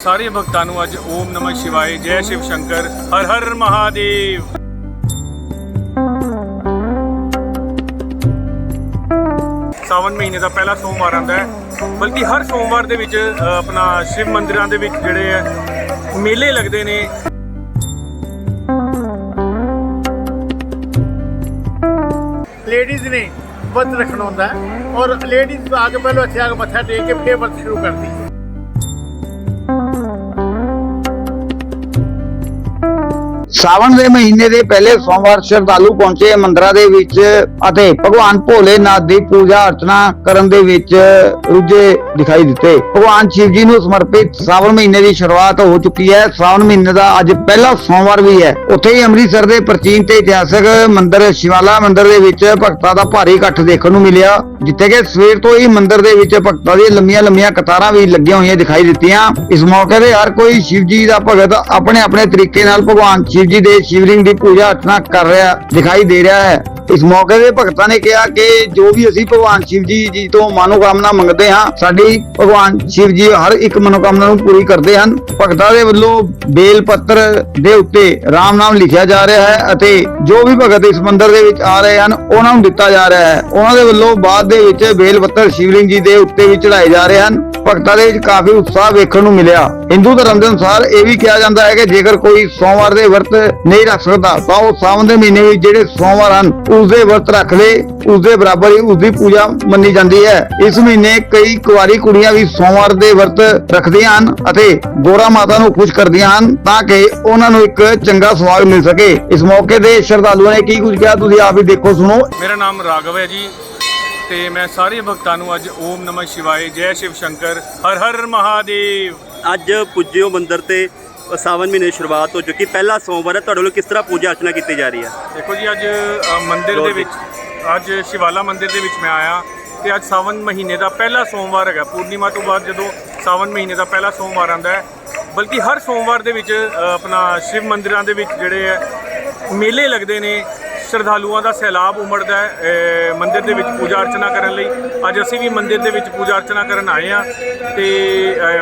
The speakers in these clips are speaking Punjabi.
ਸਾਰੇ ਭਗਤਾਂ ਨੂੰ ਅੱਜ ਓਮ ਨਮः ਸ਼ਿਵਾਏ ਜੈ ਸ਼ਿਵ ਸ਼ੰਕਰ ਹਰ ਹਰ ਮਹਾਦੇਵ। ਸਾਵਨ ਮਹੀਨੇ ਦਾ ਪਹਿਲਾ ਸੋਮਵਾਰ ਆਉਂਦਾ ਹੈ ਬਲਕਿ ਹਰ ਸੋਮਵਾਰ ਦੇ ਵਿੱਚ ਅ, ਆਪਣਾ ਸ਼ਿਵ ਮੰਦਿਰਾਂ ਦੇ ਵਿੱਚ ਜਿਹੜੇ ਹੈ ਮੇਲੇ ਲੱਗਦੇ ਨੇ। ਲੇਡੀਜ਼ ਨੇ ਵਰਤ ਰੱਖਣਾ ਹੁੰਦਾ ਹੈ ਔਰ ਲੇਡੀਜ਼ ਆ ਕੇ ਪਹਿਲਾਂ ਇੱਥੇ ਆ ਕੇ ਮੱਥਾ ਟੇਕ ਕੇ ਫੇਰ ਵਰਤ ਸ਼ੁਰੂ ਕਰਦੀ ਹੈ। ਸਾਵਣ ਦੇ ਮਹੀਨੇ ਦੇ ਪਹਿਲੇ ਸੋਮਵਾਰ ਸ਼ਰਧਾਲੂ ਪਹੁੰਚੇ ਮੰਦਰਾਂ ਦੇ ਵਿੱਚ ਅਤੇ ਭਗਵਾਨ ਭੋਲੇਨਾਥ ਦੀ ਪੂਜਾ ਅਰਚਨਾ ਕਰਨ ਦੇ ਵਿੱਚ ਰੁੱਝੇ ਦਿਖਾਈ ਦਿੱਤੇ। ਭਗਵਾਨ ਸ਼ਿਵ ਜੀ ਨੂੰ ਸਮਰਪਿਤ ਸਾਵਣ ਮਹੀਨੇ ਦੀ ਸ਼ੁਰੂਆਤ ਹੋ ਚੁੱਕੀ ਹੈ। ਸਾਵਣ ਮਹੀਨੇ ਦਾ ਅੱਜ ਪਹਿਲਾ ਸੋਮਵਾਰ ਵੀ ਹੈ। ਉੱਥੇ ਹੀ ਅੰਮ੍ਰਿਤਸਰ ਦੇ ਪ੍ਰਾਚੀਨ ਤੇ ਇਤਿਹਾਸਕ ਮੰਦਿਰ ਸ਼ਿਵਾਲਾ ਮੰਦਿਰ ਦੇ ਵਿੱਚ ਭਗਤਾਂ ਦਾ ਭਾਰੀ ਇਕੱਠ ਦੇਖਣ ਨੂੰ ਮਿਲਿਆ, ਜਿੱਥੇ ਕਿ ਸਵੇਰ ਤੋਂ ਹੀ ਮੰਦਿਰ ਦੇ ਵਿੱਚ ਭਗਤਾਂ ਦੀਆਂ ਲੰਮੀਆਂ ਲੰਮੀਆਂ ਕਤਾਰਾਂ ਵੀ ਲੱਗੀਆਂ ਹੋਈਆਂ ਦਿਖਾਈ ਦਿੱਤੀਆਂ। ਇਸ ਮੌਕੇ ਤੇ ਹਰ ਕੋਈ ਸ਼ਿਵ ਜੀ ਦਾ ਭਗਤ ਆਪਣੇ ਆਪਣੇ ਤਰੀਕੇ ਨਾਲ ਭਗਵਾਨ ਸ਼ਿਵ ਜੀ ਦੇ ਸ਼ਿਵਲਿੰਗ ਦੀ ਪੂਜਾ ਅਰਚਨਾ ਕਰ ਰਿਹਾ ਦਿਖਾਈ ਦੇ ਰਿਹਾ ਹੈ। ਇਸ ਮੌਕੇ ਤੇ ਭਗਤਾਂ ਨੇ ਕਿਹਾ ਕਿ ਜੋ ਵੀ ਅਸੀਂ ਭਗਵਾਨ ਸ਼ਿਵ ਜੀ ਜੀ ਤੋਂ ਮਨੋਕਾਮਨਾ ਮੰਗਦੇ ਹਾਂ, ਸਾਡੀ ਭਗਵਾਨ ਸ਼ਿਵ ਜੀ ਹਰ ਇੱਕ ਮਨੋਕਾਮਨਾ ਨੂੰ ਪੂਰੀ ਕਰਦੇ ਹਨ। ਭਗਤਾਂ ਦੇ ਵੱਲੋਂ ਬੇਲ ਪੱਤਰ ਦੇ ਉੱਤੇ ਰਾਮ ਨਾਮ ਲਿਖਿਆ ਜਾ ਰਿਹਾ ਹੈ ਅਤੇ ਜੋ ਵੀ ਭਗਤ ਇਸ ਮੰਦਿਰ ਦੇ ਵਿੱਚ ਆ ਰਹੇ ਹਨ, ਉਹਨਾਂ ਨੂੰ ਦਿੱਤਾ ਜਾ ਰਿਹਾ ਹੈ। ਉਹਨਾਂ ਦੇ ਵੱਲੋਂ ਬਾਅਦ ਦੇ ਵਿੱਚ ਬੇਲ ਪੱਤਰ ਸ਼ਿਵਲਿੰਗ ਜੀ ਦੇ ਉੱਤੇ ਵੀ ਚੜਾਏ ਜਾ ਰਹੇ ਹਨ। ਭਗਤਾਂ ਦੇ ਵਿੱਚ ਕਾਫੀ ਉਤਸ਼ਾਹ ਵੇਖਣ ਨੂੰ ਮਿਲਿਆ। ਹਿੰਦੂ ਧਰਮ ਦੇ ਅਨੁਸਾਰ ਇਹ ਵੀ ਕਿਹਾ ਜਾਂਦਾ ਹੈ ਕਿ ਜੇਕਰ ਕੋਈ ਸੋਮਵਾਰ ਦੇ ਵਰਤ ਨਹੀਂ ਰੱਖ ਸਕਦਾ, ਤਾਂ ਉਹ ਸਾਵਣ ਦੇ ਮਹੀਨੇ ਵਿੱਚ ਜਿਹੜੇ ਸੋਮਵਾਰ ਹਨ ਉਸ ਦੇ ਵਰਤ ਰੱਖ ਲੇ ਉਸ ਦੇ ਬਰਾਬਰ ਹੀ ਉਸ ਦੀ ਪੂਜਾ ਮੰਨੀ ਜਾਂਦੀ ਹੈ। ਇਸ ਮਹੀਨੇ ਕਈ ਕੁਆਰੀ ਕੁੜੀਆਂ ਵੀ ਸੋਮਵਾਰ ਦੇ ਵਰਤ ਰੱਖਦੀਆਂ ਹਨ ਅਤੇ ਗੋਰਾ ਮਾਤਾ ਨੂੰ ਖੁਸ਼ ਕਰਦੀਆਂ ਹਨ ਤਾਂ ਕਿ ਉਹਨਾਂ ਨੂੰ ਇੱਕ ਚੰਗਾ ਸਵਾਗ ਮਿਲ ਸਕੇ। ਇਸ ਮੌਕੇ ਤੇ ਸ਼ਰਧਾਲੂਆਂ ਨੇ ਕੀ ਕੁਝ ਕਿਹਾ ਤੁਸੀਂ ਆਪ ਹੀ ਦੇਖੋ ਸੁਣੋ। ਮੇਰਾ ਨਾਮ ਰਾਘਵ ਹੈ ਜੀ ਤੇ ਮੈਂ ਸਾਰੇ ਭਗਤਾਂ ਨੂੰ ਅੱਜ ਓਮ ਨਮः ਸ਼ਿਵਾਏ ਜੈ ਸ਼ਿਵ ਸ਼ੰਕਰ ਹਰ ਹਰ ਮਹਾਦੇਵ। ਅੱਜ ਪੁੱਜਿਓ ਮੰਦਿਰ ਤੇ ਸਾਵਨ ਮਹੀਨੇ ਦੀ ਸ਼ੁਰੂਆਤ ਹੋ ਚੁੱਕੀ। ਪਹਿਲਾ ਸੋਮਵਾਰ ਹੈ। ਤੁਹਾਡੇ ਵੱਲੋਂ ਕਿਸ ਤਰ੍ਹਾਂ ਪੂਜਾ ਅਰਚਨਾ ਕੀਤੀ ਜਾ ਰਹੀ ਹੈ? ਦੇਖੋ ਜੀ ਅੱਜ ਅ, ਮੰਦਿਰ ਦੇ ਵਿੱਚ ਅੱਜ ਸ਼ਿਵਾਲਾ ਮੰਦਿਰ ਦੇ ਵਿੱਚ ਮੈਂ ਆਇਆ ਤੇ ਅੱਜ ਸਾਵਨ ਮਹੀਨੇ ਦਾ ਪਹਿਲਾ ਸੋਮਵਾਰ ਹੈਗਾ। ਪੂਰਨਿਮਾ ਤੋਂ ਬਾਅਦ ਜਦੋਂ ਸਾਵਨ ਮਹੀਨੇ ਦਾ ਪਹਿਲਾ ਸੋਮਵਾਰ ਆਉਂਦਾ ਹੈ ਬਲਕਿ ਹਰ ਸੋਮਵਾਰ ਦੇ ਵਿੱਚ ਅ, ਆਪਣਾ ਸ਼ਿਵ ਮੰਦਿਰਾਂ ਦੇ ਵਿੱਚ ਜਿਹੜੇ ਹੈ ਮੇਲੇ ਲੱਗਦੇ ਨੇ। ਸ਼ਰਧਾਲੂਆਂ ਦਾ ਸੈਲਾਬ ਉਮੜਦਾ ਹੈ ਮੰਦਿਰ ਦੇ ਵਿੱਚ ਪੂਜਾ ਅਰਚਨਾ ਕਰਨ ਲਈ। ਅੱਜ ਅਸੀਂ ਵੀ ਮੰਦਿਰ ਦੇ ਵਿੱਚ ਪੂਜਾ ਅਰਚਨਾ ਕਰਨ ਆਏ ਆ ਤੇ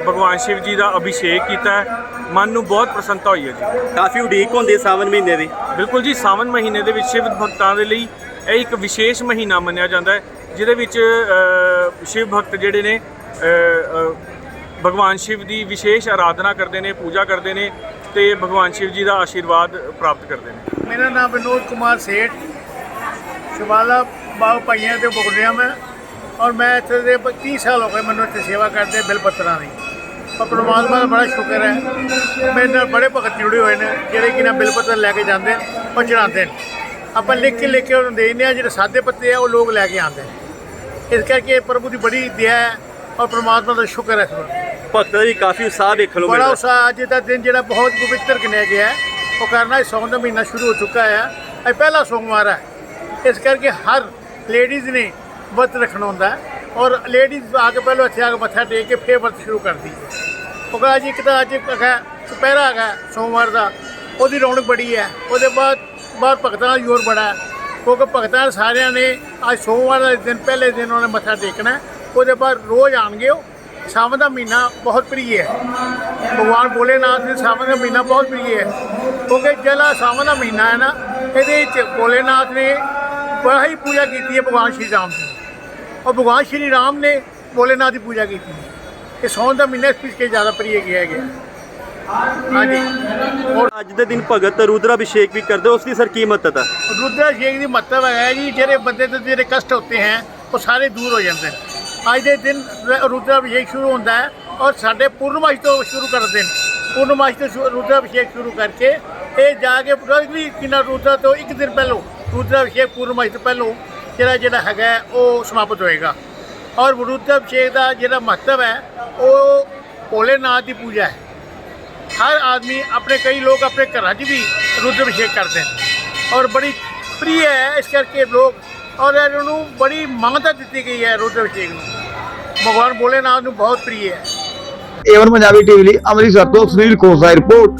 ਭਗਵਾਨ ਸ਼ਿਵ ਜੀ ਦਾ ਅਭਿਸ਼ੇਕ ਕੀਤਾ ਹੈ। ਮਨ ਨੂੰ ਬਹੁਤ ਪ੍ਰਸੰਨਤਾ ਹੋਈ ਹੈ ਜੀ। ਕਾਫੀ ਉਡੀਕ ਹੁੰਦੀ ਹੈ ਸਾਵਨ ਮਹੀਨੇ ਦੀ। ਬਿਲਕੁਲ ਜੀ ਸਾਵਨ ਮਹੀਨੇ ਦੇ ਵਿੱਚ ਸ਼ਿਵ ਭਗਤਾਂ ਦੇ ਲਈ ਇਹ ਇੱਕ ਵਿਸ਼ੇਸ਼ ਮਹੀਨਾ ਮੰਨਿਆ ਜਾਂਦਾ ਹੈ ਜਿਹਦੇ ਵਿੱਚ ਸ਼ਿਵ ਭਗਤ ਜਿਹੜੇ ਨੇ ਭਗਵਾਨ ਸ਼ਿਵ ਦੀ ਵਿਸ਼ੇਸ਼ ਆਰਾਧਨਾ ਕਰਦੇ ਨੇ ਪੂਜਾ ਕਰਦੇ ਨੇ ਤੇ ਭਗਵਾਨ ਸ਼ਿਵ ਜੀ ਦਾ ਆਸ਼ੀਰਵਾਦ ਪ੍ਰਾਪਤ ਕਰਦੇ ਨੇ। ਮੇਰਾ ਨਾਮ ਵਿਨੋਦ ਕੁਮਾਰ ਸੇਠ। ਸ਼ਿਵਾਲਾ ਬਾਗ ਭਾਈਆਂ ਤੇ ਬੋਲ ਰਿਹਾ ਮੈਂ। ਔਰ ਮੈਂ ਇੱਥੇ ਦੇ 30 ਸਾਲ ਹੋ ਗਏ ਮੈਨੂੰ ਇੱਥੇ ਸੇਵਾ ਕਰਦੇ ਬਿਲ ਪੱਤਰਾਂ ਦੀ। ਪਰ ਪਰਮਾਤਮਾ ਦਾ ਬੜਾ ਸ਼ੁਕਰ ਹੈ। ਮੇਰੇ ਨਾਲ ਬੜੇ ਭਗਤ ਜੁੜੇ ਹੋਏ ਨੇ ਜਿਹੜੇ ਕਿ ਨਾ ਬਿਲ ਪੱਤਰ ਲੈ ਕੇ ਜਾਂਦੇ ਨੇ ਔਰ ਚੜਾਉਂਦੇ ਨੇ। ਆਪਾਂ ਲਿਖ ਕੇ ਲਿਖ ਕੇ ਉਹਨਾਂ ਨੂੰ ਦੇ ਦਿੰਦੇ ਜਿਹੜੇ ਸਾਦੇ ਪੱਤੇ ਆ ਉਹ ਲੋਕ ਲੈ ਕੇ ਆਉਂਦੇ ਇਸ ਕਰਕੇ ਪ੍ਰਭੂ ਦੀ ਬੜੀ ਦਇਆ ਹੈ ਔਰ ਪਰਮਾਤਮਾ ਦਾ ਸ਼ੁਕਰ ਹੈ ਭਗਤਾਂ ਦਾ ਵੀ ਕਾਫੀ ਉਤਸ਼ਾਹ ਦੇਖਣ ਨੂੰ ਬੜਾ ਉਸਾ ਅੱਜ ਦਾ ਦਿਨ ਜਿਹੜਾ ਬਹੁਤ ਪਵਿੱਤਰ ਗਿਣਿਆ ਗਿਆ ਹੈ। ਉਹ ਕਰਨਾ ਇਸ ਸੌਣ ਦਾ ਮਹੀਨਾ ਸ਼ੁਰੂ ਹੋ ਚੁੱਕਾ ਹੈ ਇਹ ਪਹਿਲਾ ਸੋਮਵਾਰ ਹੈ। ਇਸ ਕਰਕੇ ਹਰ ਲੇਡੀਜ਼ ਨੇ ਵਰਤ ਰੱਖਣਾ ਹੁੰਦਾ ਔਰ ਲੇਡੀਜ਼ ਆ ਕੇ ਪਹਿਲਾਂ ਇੱਥੇ ਆ ਕੇ ਮੱਥਾ ਟੇਕ ਕੇ ਫੇਰ ਵਰਤ ਸ਼ੁਰੂ ਕਰਦੀ ਹੈ। ਉਹ ਕਹਿੰਦਾ ਜੀ, ਇੱਕ ਤਾਂ ਅੱਜ ਹੈਗਾ ਦੁਪਹਿਰਾ ਹੈਗਾ ਸੋਮਵਾਰ ਦਾ। ਉਹਦੀ ਰੌਣਕ ਬੜੀ ਹੈ। ਉਹਦੇ ਬਾਅਦ ਬਾਅਦ ਭਗਤਾਂ ਦਾ ਜ਼ੋਰ ਬੜਾ ਕਿਉਂਕਿ ਭਗਤਾਂ ਸਾਰਿਆਂ ਨੇ ਅੱਜ ਸੋਮਵਾਰ ਦਾ ਦਿਨ, ਪਹਿਲੇ ਦਿਨ ਉਹਨੇ ਮੱਥਾ ਟੇਕਣਾ ਉਹਦੇ ਬਾਅਦ ਰੋਜ਼ ਆਣਗੇ ਉਹ। ਸਾਵਣ ਦਾ ਮਹੀਨਾ ਬਹੁਤ ਪ੍ਰਿਯ ਹੈ। ਭਗਵਾਨ ਭੋਲੇਨਾਥ ਦੇ ਸਾਵਣ ਦਾ ਮਹੀਨਾ ਬਹੁਤ ਪ੍ਰਿਯ ਹੈ। ਕਿਉਂਕਿ ਜਿਹੜਾ ਸਾਵਣ ਦਾ ਮਹੀਨਾ ਹੈ ਨਾ ਇਹਦੇ ਵਿੱਚ ਭੋਲੇਨਾਥ ਨੇ ਬੜਾ ਹੀ ਪੂਜਾ ਕੀਤੀ ਹੈ ਭਗਵਾਨ ਸ਼੍ਰੀ ਰਾਮ ਦੀ। ਔਰ ਭਗਵਾਨ ਸ਼੍ਰੀ ਰਾਮ ਨੇ ਭੋਲੇਨਾਥ ਦੀ ਪੂਜਾ ਕੀਤੀ। ਹੈ ਇਹ ਸਾਉਣ ਦਾ ਮਹੀਨਾ ਇਸ ਪਿੱਛੇ ਜ਼ਿਆਦਾ ਪ੍ਰਿਯ ਗਿਆ ਗਿਆ ਹਾਂਜੀ। ਔਰ ਅੱਜ ਦੇ ਦਿਨ ਭਗਤ ਰੁਦਰਾ ਅਭਿਸ਼ੇਕ ਵੀ ਕਰਦੇ ਉਸ ਦੀ ਸਰ ਕੀ ਮਹੱਤਤਾ? ਰੁਦਰਾ ਅਭਿਸ਼ੇਕ ਦੀ ਮਹੱਤਵ ਹੈ ਜੀ ਜਿਹੜੇ ਬੰਦੇ ਤੇ ਜਿਹੜੇ ਕਸ਼ਟ ਹੁੰਦੇ ਹਨ ਉਹ ਸਾਰੇ ਦੂਰ ਹੋ ਜਾਂਦੇ ਨੇ। ਅੱਜ ਦੇ ਦਿਨ ਰੁਦਰਾ ਅਭਿਸ਼ੇਕ ਸ਼ੁਰੂ ਹੁੰਦਾ ਹੈ ਔਰ ਸਾਡੇ ਪੂਰਨਮਾਸ਼ੀ ਤੋਂ ਸ਼ੁਰੂ ਕਰਦੇ ਨੇ। ਪੂਰਨਮਾਸ਼ੀ ਤੋਂ ਸ਼ੁਰੂ- ਰੁਦਰਾ ਅਭਿਸ਼ੇਕ ਸ਼ੁਰੂ ਕਰਕੇ ਇਹ ਜਾ ਕੇ ਰੋਜ਼ ਵੀ ਕਿੰਨਾ ਰੁਦਰਾ ਤੋਂ ਇੱਕ ਦਿਨ ਪਹਿਲਾਂ, ਰੁਦਰਾ ਅਭਿਸ਼ੇਕ ਪੂਰਨਮਾਸ਼ੀ ਤੋਂ ਪਹਿਲਾਂ ਜਿਹੜਾ ਜਿਹੜਾ ਹੈਗਾ ਉਹ ਸਮਾਪਤ ਹੋਏਗਾ। ਔਰ ਰੁਦਰਾ ਅਭਿਸ਼ੇਕ ਦਾ ਜਿਹੜਾ ਮਹੱਤਵ ਹੈ, ਉਹ ਭੋਲੇ ਨਾਥ ਦੀ ਪੂਜਾ ਹੈ। ਹਰ ਆਦਮੀ ਆਪਣੇ ਕਈ ਲੋਕ ਆਪਣੇ ਘਰਾਂ 'ਚ ਵੀ ਰੁਦਰ ਅਭਿਸ਼ੇਕ ਕਰਦੇ ਨੇ। ਔਰ ਬੜੀ ਪ੍ਰਿਯ ਹੈ ਇਸ ਕਰਕੇ ਲੋਕ, ਔਰ ਇਹਨਾਂ ਨੂੰ ਬੜੀ ਮਾਨਤਾ ਦਿੱਤੀ ਗਈ ਹੈ ਰੁਦਰ ਅਭਿਸ਼ੇਕ ਨੂੰ। ਭਗਵਾਨ ਭੋਲੇਨਾਥ ਨੂੰ ਬਹੁਤ ਪ੍ਰਿਯ ਹੈ। ਏਵਨ ਪੰਜਾਬੀ ਟੀਵੀ ਲਈ ਅੰਮ੍ਰਿਤਸਰ ਤੋਂ ਸੁਨੀਲ ਖੋਸਾ ਦੀ ਰਿਪੋਰਟ।